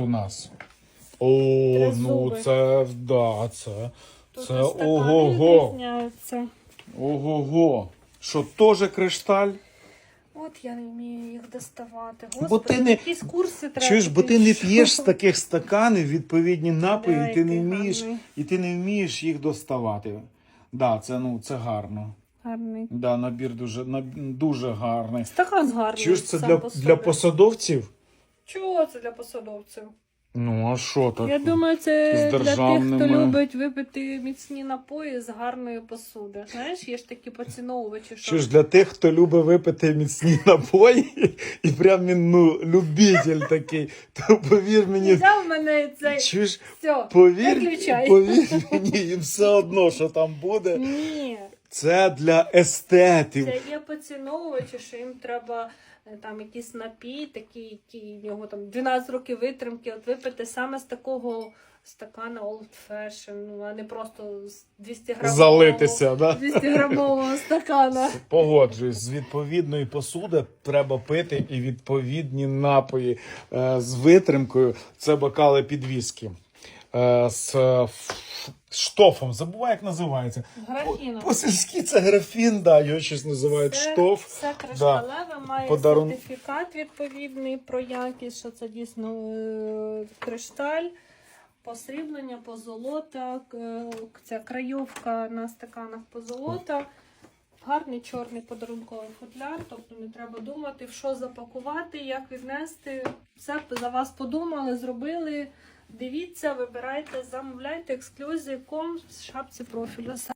у нас. О, Три ну це да, це. Тут Це ого-го. Ого-го. Що теж кришталь? От я не вмію їх доставати. Бо ти не- якісь курси треба. Чуєш, бо ти не п'єш з таких стаканів відповідні напої, і ти не вмієш, гарний. і ти не вмієш їх доставати. Да, це ну це гарно. Гарний. Да, набір дуже наб- дуже гарний. Стакан гарний. Чуєш, це сам для, по собі. для посадовців? Чого це для посадовців? Ну, а що так? Я думаю, це з для тих, хто любить випити міцні напої з гарної посуди. Знаєш, є ж такі поціновувачі, що Чуєш, для тих, хто любить випити міцні напої, і прям він ну, любитель такий, то повір мені, взяв мене цей. чуєш, Все, повір, виключай. повір мені, і все одно, що там буде. Ні, Це для естетів. це є поціновувачі, що їм треба е, там якийсь напій, такий, який в нього там 12 років витримки, от випити саме з такого стакана Old Fashion, ну, а не просто з 200 грамового, Залитися, да? 200 грамового стакана. Погоджуюсь, з відповідної посуди треба пити і відповідні напої Е, з витримкою. Це бокали під віскі. Е, З штофом. Забуваю, як називається. Графіном. По-сільськи це графін, да, його щось називають Це штоф. Все кришталеве, має Подарун- сертифікат відповідний про якість, що це дійсно е, кришталь, посріблення, позолота, е, ця крайовка на стаканах позолота. Гарний чорний подарунковий футляр, тобто не треба думати, в що запакувати, як віднести. Все за вас подумали, зробили. Дивіться, вибирайте, замовляйте ексклюзив.com в шапці профілю.